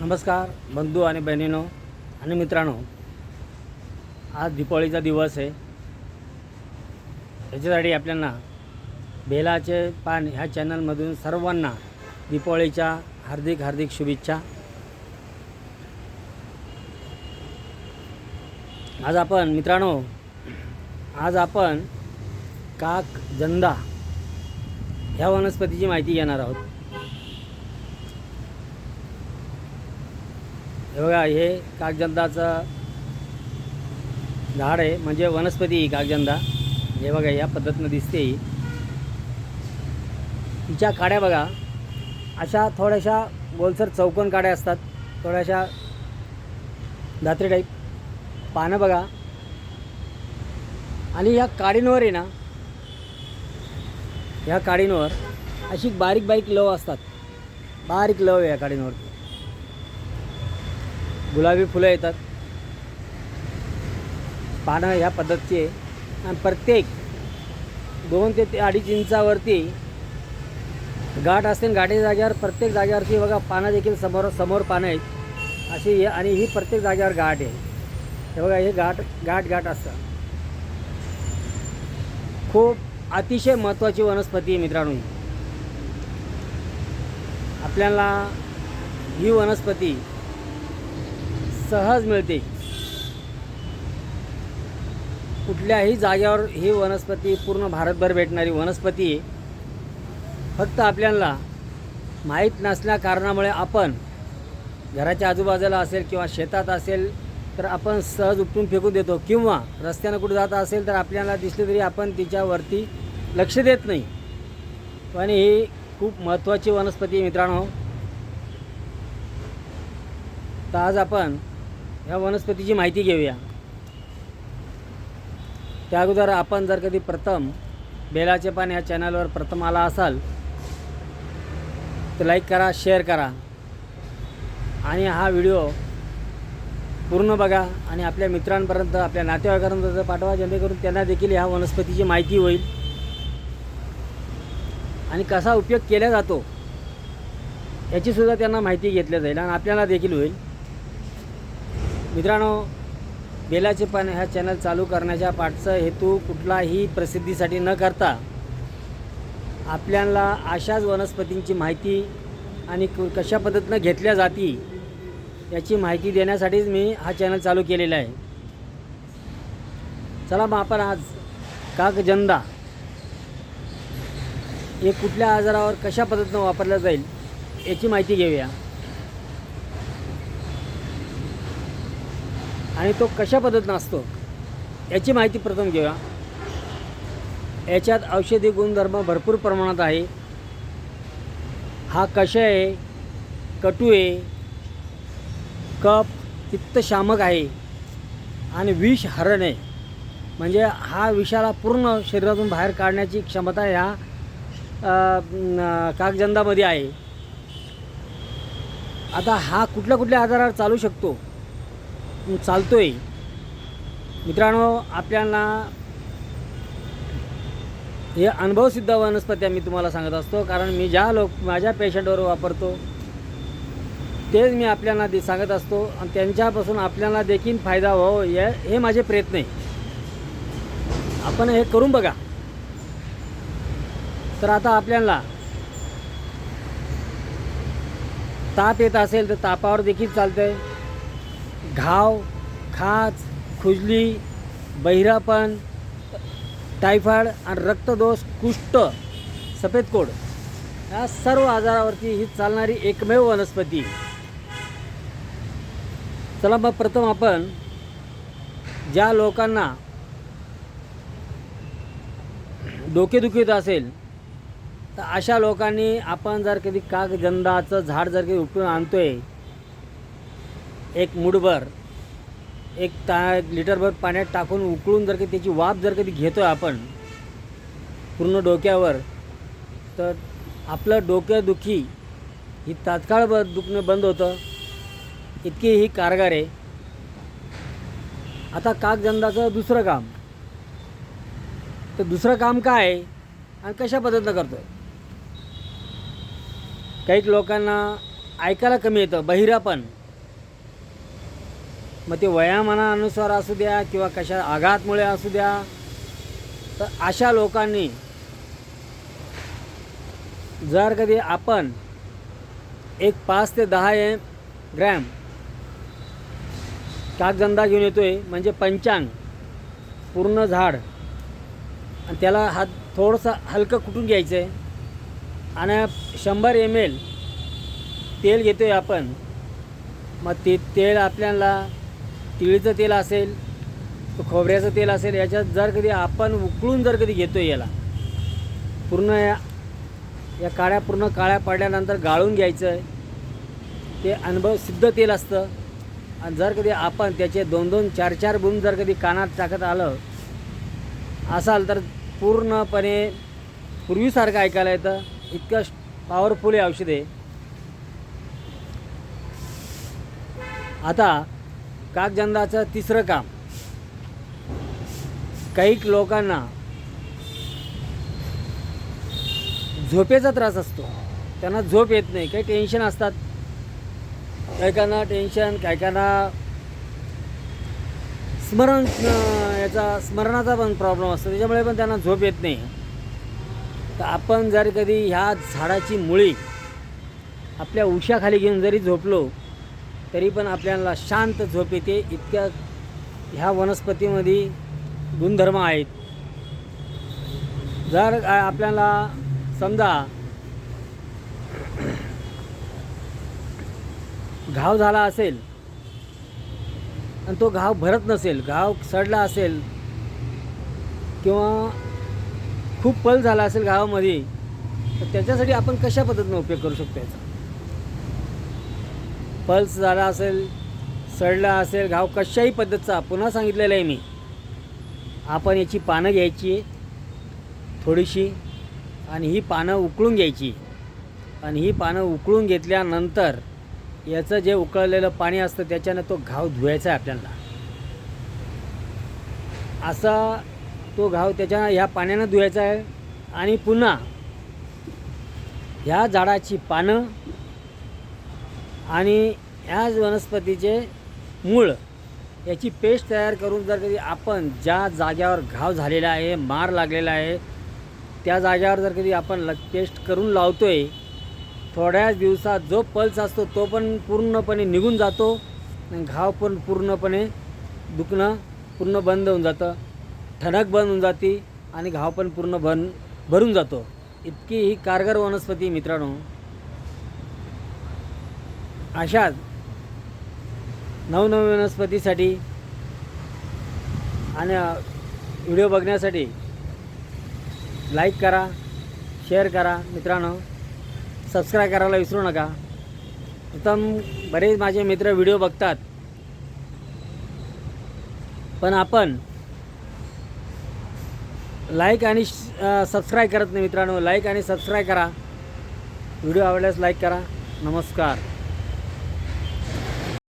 नमस्कार बंधू आणि बहिणीनो आणि मित्रांनो. आज दीपावळीचा दिवस आहे. याच्यासाठी आपल्याला बेलाचे पान ह्या चॅनलमधून सर्वांना दीपावळीच्या हार्दिक हार्दिक शुभेच्छा. आज आपण मित्रांनो आज आपण काक जंदा ह्या वनस्पतीची माहिती घेणार आहोत. हे बघा हे कागजंदाचं झाड आहे. म्हणजे वनस्पती ही कागजंदा. हे बघा या पद्धतीनं दिसते ही. तिच्या काड्या बघा. अशा थोड्याशा गोलसर चौकोन काड्या असतात. थोड्याशा धात्री टाईप पानं बघा. आणि ह्या काडींवर आहे ना ह्या काडींवर अशी बारीक बारीक लव असतात. बारीक लव आहे या काडींवर गुलाबी फुलं येतात. पानं ह्या पद्धतीचे आहे. आणि प्रत्येक दोन ते ते अडीच इंचावरती गाठ असतील आणि गाठीच्या जागेवर प्रत्येक जागेवरती बघा पानं देखील समोर समोर पानं आहेत. अशी आणि ही प्रत्येक जागेवर गाठ आहे. हे बघा हे गाठ गाठ गाठ असतं. खूप अतिशय महत्त्वाची वनस्पती आहे मित्रांनो ही. आपल्याला ही वनस्पती सहज मिळते. कुठल्याही जाग्यावर ही वनस्पती पूर्ण भारतभर भेटणारी वनस्पती आहे फक्त आपल्याला माहीत नसल्या कारणामुळे आपण घराच्या आजूबाजूला असेल किंवा शेतात असेल तर आपण सहज उपटून फेकून देतो. किंवा रस्त्यानं कुठे जात असेल तर आपल्याला दिसले तरी आपण तिच्यावरती लक्ष देत नाही. पण ही खूप महत्त्वाची वनस्पती मित्रांनो. तर आज आपण ह्या वनस्पतीची माहिती घेऊया. त्या अगोदर आपण जर कधी प्रथम बेलाचे पान ह्या चॅनलवर प्रथम आला असाल तर लाईक करा शेअर करा. आणि हा व्हिडिओ पूर्ण बघा आणि आपल्या मित्रांपर्यंत आपल्या नातेवाईकांपर्यंत पाठवा जेणेकरून त्यांना देखील ह्या वनस्पतीची माहिती होईल. आणि कसा उपयोग केला जातो याचीसुद्धा त्यांना माहिती घेतल्या जाईल आणि आपल्याला देखील होईल. मित्रांनो बेलाचे पान ह्या चॅनल चालू करण्याच्या पाठचा हेतू कुठलाही प्रसिद्धीसाठी न करता आपल्याला अशाच वनस्पतींची माहिती आणि क- कशा पद्धतीनं घेतल्या जाती याची माहिती देण्यासाठीच मी हा चॅनल चालू केलेला आहे. चला मग आपण आज काकजंदा हे कुठल्या आजारावर कशा पद्धतीनं वापरलं जाईल याची माहिती घेऊया. आणि तो कशा पद्धतीनं असतो याची माहिती प्रथम घेऊया. याच्यात औषधी गुणधर्म भरपूर प्रमाणात आहे. हा कषय आहे कटू आहे कप पित्तशामक आहे आणि विष हरण आहे. म्हणजे हा विषाला पूर्ण शरीरातून बाहेर काढण्याची क्षमता ह्या कागजंदामध्ये आहे. आता हा कुठल्या कुठल्या आजारावर चालू शकतो? चालतोय. मित्रांनो आपल्याला हे अनुभवसिद्ध वनस्पत्या मी तुम्हाला सांगत असतो. कारण मी ज्या लोक माझ्या पेशंटवर वापरतो तेच मी आपल्याला दे सांगत असतो. आणि त्यांच्यापासून आपल्याला देखील फायदा व्हावं हे हे माझे प्रयत्न आहे. आपण हे करून बघा. तर आता आपल्याला ताप येत असेल तर तापावर देखील चालतं आहे घाव खाज खुजली बहिरापण टायफॉइड आणि रक्तदोष कुष्ठ सफेदकोड या सर्व आजारावरती ही चालणारी एकमेव वनस्पती. चला मग प्रथम आपण ज्या लोकांना डोकेदुखीत असेल तर अशा लोकांनी आपण जर कधी कागजंदाचं झाड जर कधी उपटून आहे एक मुठभर एक ता लिटरभर पाण्यात टाकून उकळून जर का त्याची वाफ जर कधी घेतो आहे आपण पूर्ण डोक्यावर तर आपलं डोक्यादुखी ही तात्काळ ब दुखणं बंद होतं. इतकी ही कारगार आहे. आता काकजंदाचं दुसरं काम. तर दुसरं काम काय? आहे आणि कशा पद्धतीनं करतो आहे काही लोकांना ऐकायला कमी येतं बहिरा पण. मग ते वयामानानुसार असू द्या किंवा कशा आघातमुळे असू द्या तर अशा लोकांनी जर कधी आपण एक पाच ते दहा एम ग्रॅम कागजंदा घेऊन येतोय म्हणजे पंचांग पूर्ण झाड आणि त्याला हात थोडंसं हलकं कुटून घ्यायचं आहे आणि शंभर एम एल तेल घेतो आहे आपण मग ते तेल आपल्याला तिळीचं तेल असेल खोबऱ्याचं तेल असेल याच्यात जर कधी आपण उकळून जर कधी घेतो याला पूर्ण या या काळ्या पूर्ण काळ्या पडल्यानंतर गाळून घ्यायचं. आहे ते अनुभव सिद्ध तेल असतं. आणि जर कधी आपण त्याचे दोन दोन चार चार बूम जर कधी कानात टाकत आलं असाल तर पूर्णपणे पूर्वीसारखं ऐकायला येतं. इतकं पॉवरफुल हे औषध आहे. आता कागजंदाचं तिसरं काम. काही लोकांना झोपेचा त्रास असतो. त्यांना झोप येत नाही. काही टेन्शन असतात. काहीकांना टेन्शन काहीकांना स्मरण याचा स्मरणाचा पण प्रॉब्लेम असतो. त्याच्यामुळे पण त्यांना झोप येत नाही. तर आपण जर कधी ह्या झाडाची मुळी आपल्या उशाखाली घेऊन जरी झोपलो तरी पण आपल्याला शांत झोप येते. इतक्या ह्या वनस्पतीमध्ये गुणधर्म आहेत. जर आपल्याला समजा घाव झाला असेल आणि तो घाव भरत नसेल घाव सडला असेल किंवा खूप पल झाला असेल घावामध्ये तर त्याच्यासाठी आपण कशा पद्धतीनं उपयोग करू शकतो याचा? पल्स झाला असेल सडला असेल घाव कशाही पद्धतीचा पुन्हा सांगितलेलं आहे मी. आपण याची पानं घ्यायची थोडीशी आणि ही पानं उकळून घ्यायची. आणि ही पानं उकळून घेतल्यानंतर याचं जे उकळलेलं पाणी असतं त्याच्यानं तो घाव धुवायचा आहे आपल्याला. असा तो घाव त्याच्या ह्या पाण्यानं धुवायचा आहे. आणि पुन्हा ह्या झाडाची पानं आणि ह्याच वनस्पतीचे मूळ याची पेस्ट तयार करून जर कधी आपण ज्या जाग्यावर घाव झालेला आहे मार लागलेला आहे त्या जाग्यावर जर कधी आपण ल पेस्ट करून लावतो आहे थोड्याच दिवसात जो पल्स असतो तो पण पूर्णपणे निघून जातो आणि घाव पण पूर्णपणे दुखणं पूर्ण बंद होऊन जातं ठणक बंद होऊन जाते आणि घाव पण पूर्ण भन भरून जातो. इतकी ही कारगर वनस्पती मित्रांनो. अशाच नवनवीन वनस्पतीसाठी आणि व्हिडिओ बघण्यासाठी लाईक करा शेअर करा मित्रांनो. सबस्क्राईब करायला विसरू नका. प्रथम बरेच माझे मित्र व्हिडिओ बघतात. पण आपण लाईक आणि सबस्क्राईब करत नाही मित्रांनो. लाईक आणि सबस्क्राईब करा. व्हिडिओ आवडल्यास लाईक करा. नमस्कार.